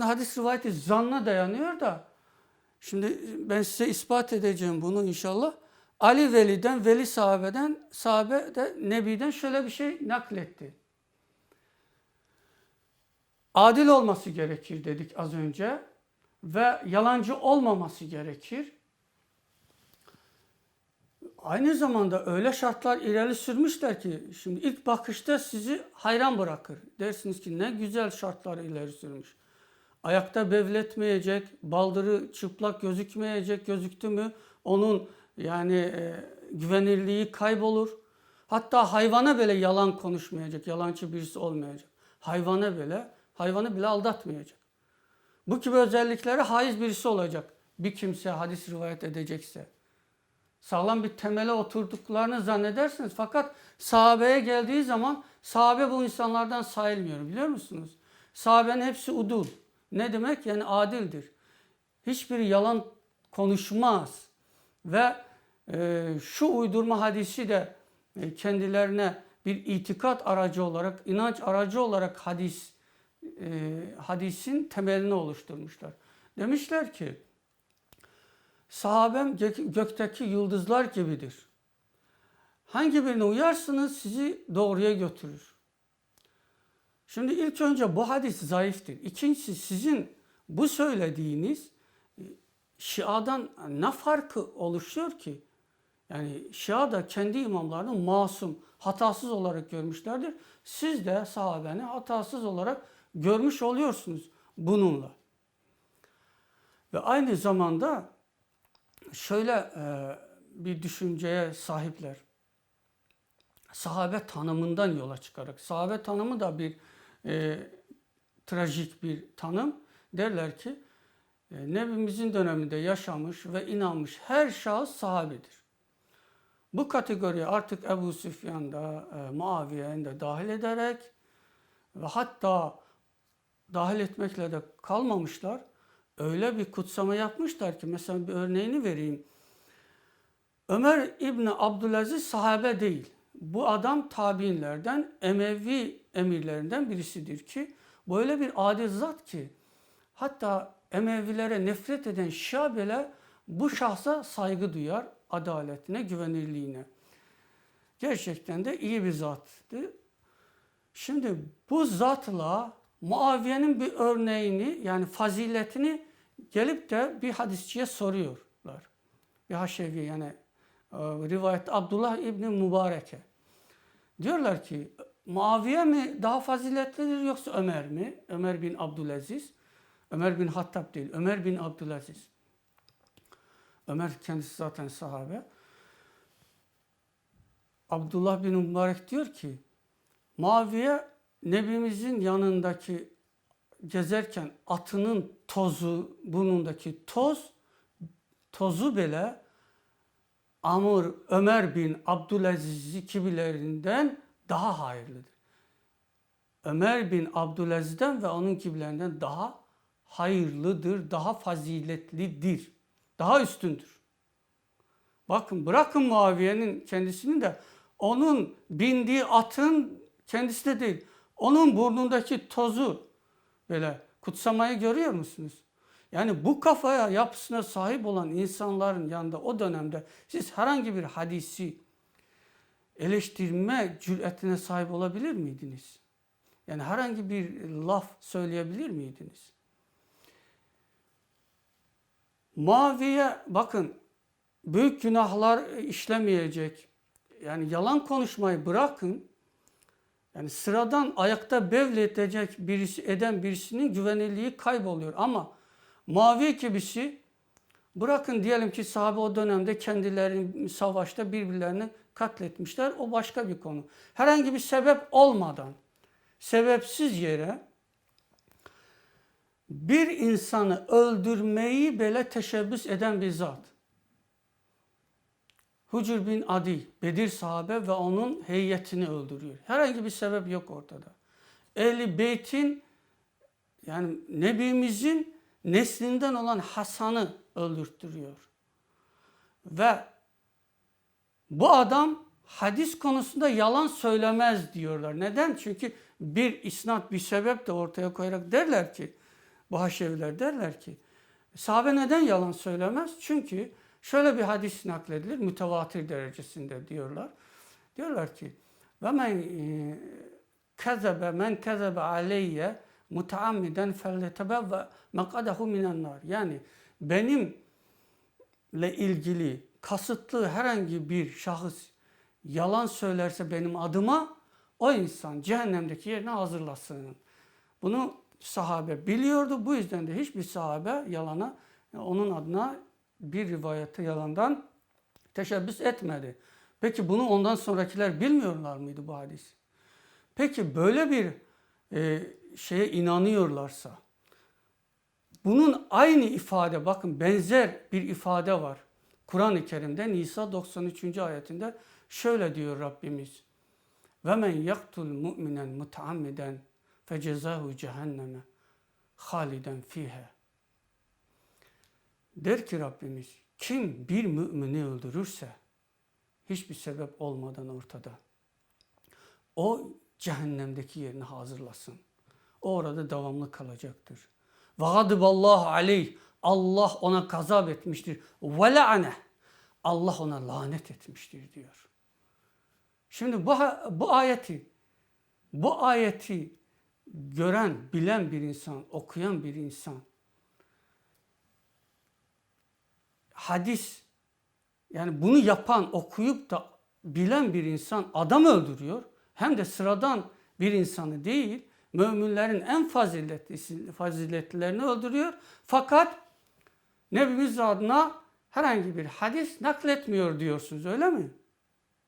Hadis rivayeti zanna dayanıyor da şimdi ben size ispat edeceğim bunu inşallah. Ali Veli'den, Veli sahabeden, sahabe de Nebi'den şöyle bir şey nakletti. Adil olması gerekir dedik az önce ve yalancı olmaması gerekir. Aynı zamanda öyle şartlar ileri sürmüşler ki şimdi ilk bakışta sizi hayran bırakır. Dersiniz ki ne güzel şartlar ileri sürmüş. Ayakta bevletmeyecek, baldırı çıplak gözükmeyecek, gözüktü mü onun yani e, güvenirliği kaybolur. Hatta hayvana bile yalan konuşmayacak, yalancı birisi olmayacak. Hayvana bile, hayvanı bile aldatmayacak. Bu gibi özelliklere haiz birisi olacak. Bir kimse hadis rivayet edecekse. Sağlam bir temele oturduklarını zannedersiniz. Fakat sahabeye geldiği zaman sahabe bu insanlardan sayılmıyor biliyor musunuz? Sahabenin hepsi udul. Ne demek? Yani adildir. Hiçbiri yalan konuşmaz. Ve e, şu uydurma hadisi de e, kendilerine bir itikat aracı olarak, inanç aracı olarak hadis e, hadisin temelini oluşturmuşlar. Demişler ki sahabem gök- gökteki yıldızlar gibidir. Hangi birine uyarsınız sizi doğruya götürür. Şimdi ilk önce bu hadis zayıftır. İkincisi sizin bu söylediğiniz e, Şia'dan ne farkı oluşuyor ki? Yani Şia da kendi imamlarını masum, hatasız olarak görmüşlerdir. Siz de sahabeni hatasız olarak görmüş oluyorsunuz bununla. Ve aynı zamanda şöyle e, bir düşünceye sahipler. Sahabe tanımından yola çıkarak. Sahabe tanımı da bir e, trajik bir tanım. Derler ki e, Nebimizin döneminde yaşamış ve inanmış her şahıs sahabedir. Bu kategoriye artık Ebu Süfyan'da, e, Muaviye'nin de dahil ederek ve hatta dahil etmekle de kalmamışlar. Öyle bir kutsama yapmışlar ki mesela bir örneğini vereyim. Ömer İbni Abdülaziz sahabe değil. Bu adam tabiinlerden, Emevi emirlerinden birisidir ki böyle bir adil zat ki hatta Emevilere nefret eden Şia bile bu şahsa saygı duyar, adaletine, güvenirliğine. Gerçekten de iyi bir zattı. Şimdi bu zatla Muaviye'nin bir örneğini yani faziletini gelip de bir hadisçiye soruyorlar. Bir haşevi yani e, rivayet Abdullah İbni Mübareke. Diyorlar ki Muaviye mi daha faziletlidir yoksa Ömer mi? Ömer bin Abdülaziz. Ömer bin Hattab değil, Ömer bin Abdülaziz. Ömer kendisi zaten sahabe. Abdullah bin Mübarek diyor ki Muaviye Nebimizin yanındaki gezerken atının tozu, burnundaki toz, tozu bile Amr, Ömer bin Abdülaziz gibilerinden daha hayırlıdır. Ömer bin Abdülaziz'den ve onun gibilerinden daha hayırlıdır, daha faziletlidir, daha üstündür. Bakın bırakın Muaviye'nin kendisini de onun bindiği atın kendisi de değil. Onun burnundaki tozu böyle kutsamayı görüyor musunuz? Yani bu kafaya yapısına sahip olan insanların yanında o dönemde siz herhangi bir hadisi eleştirme cüretine sahip olabilir miydiniz? Yani herhangi bir laf söyleyebilir miydiniz? Muaviye bakın büyük günahlar işlemeyecek. Yani yalan konuşmayı bırakın. Yani sıradan ayakta bevletecek birisi eden birisinin güvenilirliği kayboluyor. Ama Muaviye gibisi bırakın diyelim ki sahabe o dönemde kendilerini savaşta birbirlerini katletmişler. O başka bir konu. Herhangi bir sebep olmadan sebepsiz yere bir insanı öldürmeyi bile teşebbüs eden bir zat. Hucur bin Adi, Bedir sahabe ve onun heyetini öldürüyor. Herhangi bir sebep yok ortada. Ehli Beyt'in yani Nebimizin neslinden olan Hasan'ı öldürttürüyor. Ve bu adam hadis konusunda yalan söylemez diyorlar. Neden? Çünkü bir isnat bir sebep de ortaya koyarak derler ki bu haşeviler derler ki sahabe neden yalan söylemez? Çünkü şöyle bir hadis nakledilir mütevatir derecesinde diyorlar. Diyorlar ki ve men e, kezebe men kezebe aleyye mutaammiden felletebevve mekadahu minen nar. Yani benimle ilgili kasıtlı herhangi bir şahıs yalan söylerse benim adıma o insan cehennemdeki yerine hazırlasın. Bunu sahabe biliyordu. Bu yüzden de hiçbir sahabe yalana onun adına bir rivayeti yalandan teşebbüs etmedi. Peki bunu ondan sonrakiler bilmiyorlar mıydı bu hadis? Peki böyle bir e, şeye inanıyorlarsa bunun aynı ifade bakın benzer bir ifade var. Kur'an-ı Kerim'de Nisa 93. ayetinde şöyle diyor Rabbimiz. Ve men yaktul mu'minen mutaammiden fecezahu cehenneme haliden fihe. Der ki Rabbimiz kim bir mümini öldürürse hiçbir sebep olmadan ortada o cehennemdeki yerini hazırlasın. O orada devamlı kalacaktır. Ve gadiballahu aleyh Allah ona gazap etmiştir. Ve la'ane Allah ona lanet etmiştir diyor. Şimdi bu, bu ayeti bu ayeti gören, bilen bir insan, okuyan bir insan hadis yani bunu yapan, okuyup da bilen bir insan adam öldürüyor. Hem de sıradan bir insanı değil, müminlerin en faziletli, faziletlilerini öldürüyor. Fakat Nebimiz adına herhangi bir hadis nakletmiyor diyorsunuz öyle mi?